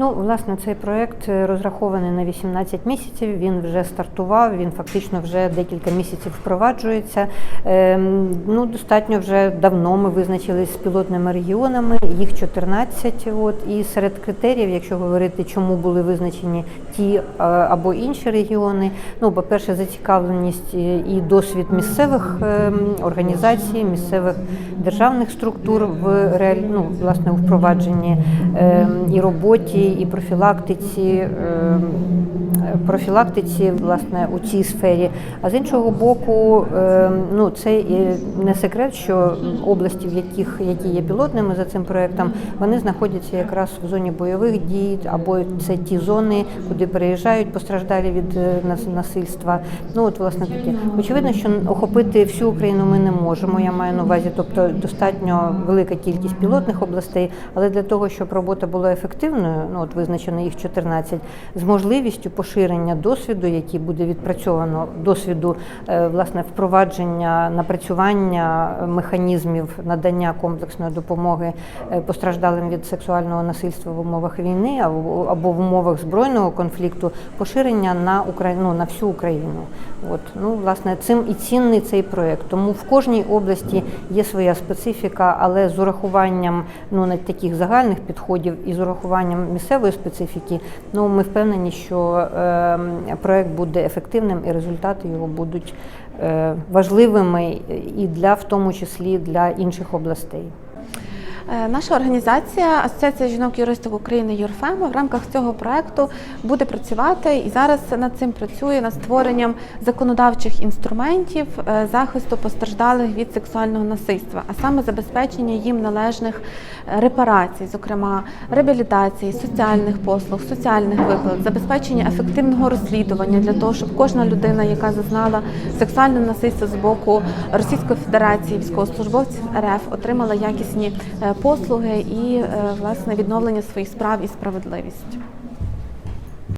Ну, власне, цей проект е, розрахований на 18 місяців. Він вже стартував. Він фактично вже декілька місяців впроваджується. Ем, Ну, достатньо вже давно ми визначились з пілотними регіонами. Їх 14. От і серед критеріїв, якщо говорити, чому були визначені ті е, або інші регіони. Ну, по-перше, зацікавленість е, і досвід місцевих ем, організацій, місцевих державних структур в реалі... ну, власне у впровадженні ем, і роботі, і профілактиці, ем, профілактиці власне у цій сфері. А з іншого боку, ем, ну це не секрет, що області, в яких які є пілотними за цим проектом, вони знаходяться якраз в зоні бойових дій, або це ті зони, куди переїжджають постраждалі від е, насильства. Ну от власне таке. Очевидно, що охопити всю Україну ми не можемо. Я маю на увазі, тобто достатньо велика кількість пілотних областей, але для того, щоб робота була ефективною, ну от визначено їх 14, з можливістю поширення досвіду, який буде відпрацьовано, досвіду е, власне впровадження, напрацювання механізмів надання комплексної допомоги е, постраждалим від сексуального насильства в умовах війни або в умовах збройного конфлікту, поширення на Україну ну, на всю Україну. От ну власне цим і цінний цей проект. Тому в кожній області є своя специфіка, але з урахуванням ну на таких загальних підходів і з урахуванням місцевої специфіки, ну ми впевнені, що е, проект буде ефективним і результати його будуть е, важливими і для в тому числі для інших областей. Е, Наша організація Асоціація жінок-юристів України ЮРФЕМ в рамках цього проекту буде працювати і зараз над цим працює над створенням законодавчих інструментів е, захисту постраждалих від сексуального насильства, а саме забезпечення їм належних репарацій, зокрема реабілітації, соціальних послуг, соціальних виплат, забезпечення ефективного розслідування для того, щоб кожна людина, яка зазнала сексуальне насильство з боку Російської Федерації, військовослужбовців РФ, отримала якісні е, послуги і е, власне відновлення своїх справ і справедливість.